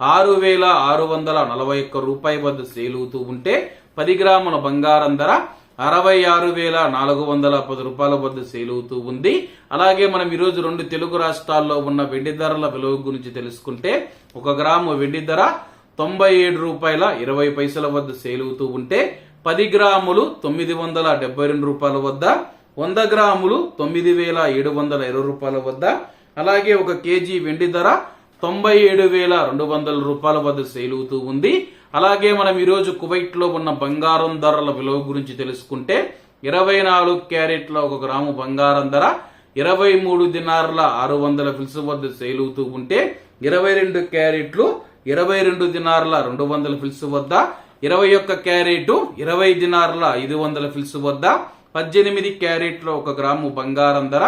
ఆరు వేల ఆరు వందల నలభై ఒక్క రూపాయి వద్ద సేలుతూ అవుతూ ఉంటే పది గ్రాముల బంగారం ధర అరవై ఆరు వేల నాలుగు వందల పది రూపాయల వద్ద సేలుతూ అవుతూ ఉంది. అలాగే మనం ఈరోజు రెండు తెలుగు రాష్ట్రాల్లో ఉన్న వెండి ధరల విలువ గురించి తెలుసుకుంటే ఒక గ్రాము వెండి ధర తొంభై ఏడు రూపాయల ఇరవై పైసల వద్ద సేలుతూ అవుతూ ఉంటే పది గ్రాములు తొమ్మిది వందల డెబ్బై రెండు రూపాయల వద్ద వంద గ్రాములు తొమ్మిది వేల ఏడు వందల ఇరవై రూపాయల వద్ద. అలాగే ఒక కేజీ వెండి ధర తొంభై ఏడు వేల రెండు వందల రూపాయల వద్ద సేల్ అవుతూ ఉంది. అలాగే మనం ఈరోజు కువైట్లో ఉన్న బంగారం ధరల విలువ గురించి తెలుసుకుంటే ఇరవై నాలుగు క్యారెట్ల ఒక గ్రాము బంగారం ధర ఇరవై మూడు దినార్ల ఆరు వందల ఫిల్స్ వద్ద సేల్ అవుతూ ఉంటే ఇరవై రెండు క్యారెట్లు ఇరవై రెండు దినార్ల రెండు వందల ఫిల్స్ వద్ద ఇరవై ఒక్క క్యారెట్ ఇరవై దినార్ల ఐదు వందల ఫిల్స్ వద్ద పద్దెనిమిది క్యారెట్ల ఒక గ్రాము బంగారం ధర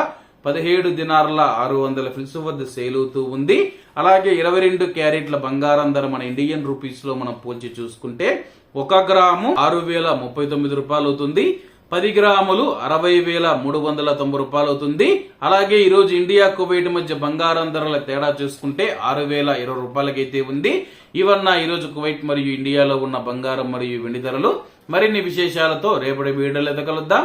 పదిహేడు దినారుల ఆరు వందల ఫిల్స్ వద్ద సేల్ అవుతూ ఉంది. అలాగే ఇరవై రెండు క్యారెట్ల బంగారం ధర మన ఇండియన్ రూపీస్లో మనం పోల్చి చూసుకుంటే ఒక గ్రాము ఆరు వేల ముప్పై తొమ్మిది రూపాయలు అవుతుంది పది గ్రాములు అరవై వేల మూడు వందల తొంభై రూపాయలు అవుతుంది అలాగే ఈ రోజు ఇండియా కువైట్ మధ్య బంగారం ధరల తేడా చూసుకుంటే ఆరు వేల ఇరవై రూపాయలకైతే ఉంది. ఇవన్న ఈ రోజు కువైట్ మరియు ఇండియాలో ఉన్న బంగారం మరియు వెండి ధరలు. మరిన్ని విశేషాలతో రేపటి వీడియోలో ఎదగలుద్దాం.